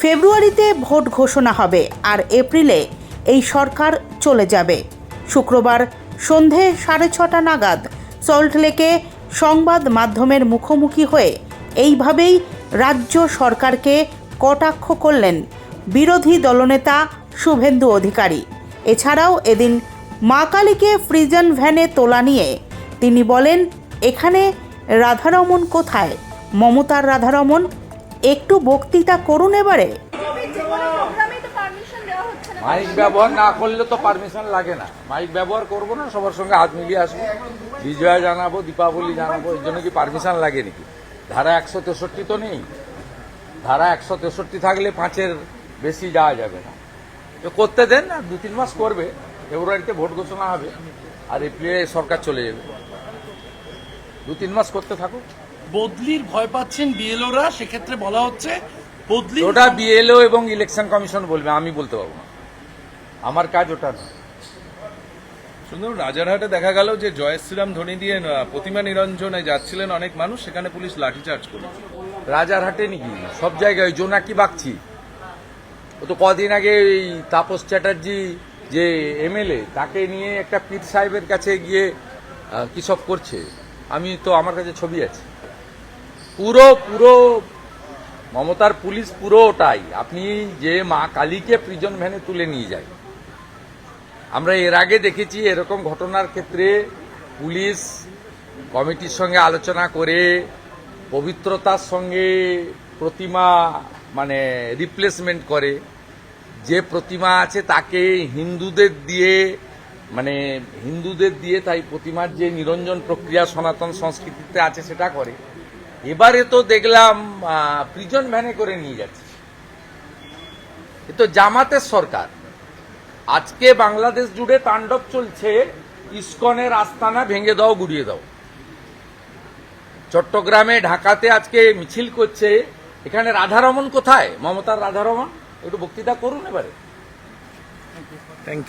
ফেব্রুয়ারিতে ভোট ঘোষণা হবে আর এপ্রিলে এই সরকার চলে যাবে। শুক্রবার সন্ধে সাড়ে ছটা নাগাদ সল্টলেকে সংবাদ মাধ্যমের মুখোমুখি হয়ে এইভাবেই রাজ্য সরকারকে কটাক্ষ করলেন বিরোধী দলনেতা শুভেন্দু অধিকারী। এছাড়াও এদিন মা কালীকে ফ্রিজন ভ্যানে তোলা নিয়ে তিনি বলেন, এখানে রাধারমন কোথায়? মমতার রাধারমন একটু বক্তৃতা করুন এবারে। প্রোগ্রামেই তো পারমিশন দেওয়া হচ্ছে না। মাইক ব্যবহার না করলে তো পারমিশন লাগে না। মাইক ব্যবহার করব না সবার সঙ্গে হাত মিলিয়ে আসব। বিজয়া জানাব দীপাবলি জানাব এর জন্য কি পারমিশন লাগে নাকি? ধারা একশো তেষট্টি তো নেই। ধারা একশো তেষট্টি থাকলে পাঁচের বেশি যাওয়া যাবে না। তো করতে দেন না দু তিন মাস করবে। ফেব্রুয়ারিতে ভোট ঘোষণা হবে। আর এপ্রিলে সরকার চলে যাবে। দু তিন মাস করতে থাকুক। বদলির ভয় পাচ্ছেন বিএলওরা সেক্ষেত্রে বলা হচ্ছে বদলি ওটা বিএলও এবং ইলেকশন কমিশন বলবে আমি বলতে পারব না। আমার কাজ ওটা না সুন্দর রাজারহাটে দেখা গেল যে জয় শ্রীরাম ধ্বনি দিয়ে প্রতিমা নিরঞ্জনে যাচ্ছিলেন অনেক মানুষ সেখানে পুলিশ লাঠিচার্জ করল রাজারহাটে নাকি? সব জায়গায় জোনাকি বাগছি ও তো কদিন আগে এই তাপস চ্যাটার্জি যে এমএলএ তাকে নিয়ে একটা পীর সাহেবের কাছে গিয়ে কি সব করছে? আমি তো আমার কাছে ছবি আছে। পুরো পুরো, মমতার পুলিশ পুরো ওটাই। আপনি যে মা কালীকে প্রিজন ভ্যানে তুলে নিয়ে যায়। আমরা এর আগে দেখেছি এরকম ঘটনার ক্ষেত্রে পুলিশ কমিটির সঙ্গে আলোচনা করে পবিত্রতার সঙ্গে প্রতিমা মানে রিপ্লেসমেন্ট করে। যে প্রতিমা আছে তাকে হিন্দুদের দিয়ে মানে হিন্দুদের দিয়ে তাই প্রতিমার যে নিরঞ্জন প্রক্রিয়া সনাতন সংস্কৃতিতে আছে সেটা করে। এবারে তো দেখলাম প্রিজন ভ্যানে করে নিয়ে যাচ্ছে। এ তো জামাতের সরকার। আজকে বাংলাদেশ জুড়ে তাণ্ডব চলছে, ইস্কনের আস্তানা ভেঙে দাও, গুড়িয়ে দাও। চট্টগ্রামে, ঢাকাতে আজকে মিছিল করছে। এখানে রাধারমন কোথায়? মমতার রাধারমন? একটু বক্তৃতা করুন এবারে। Thank you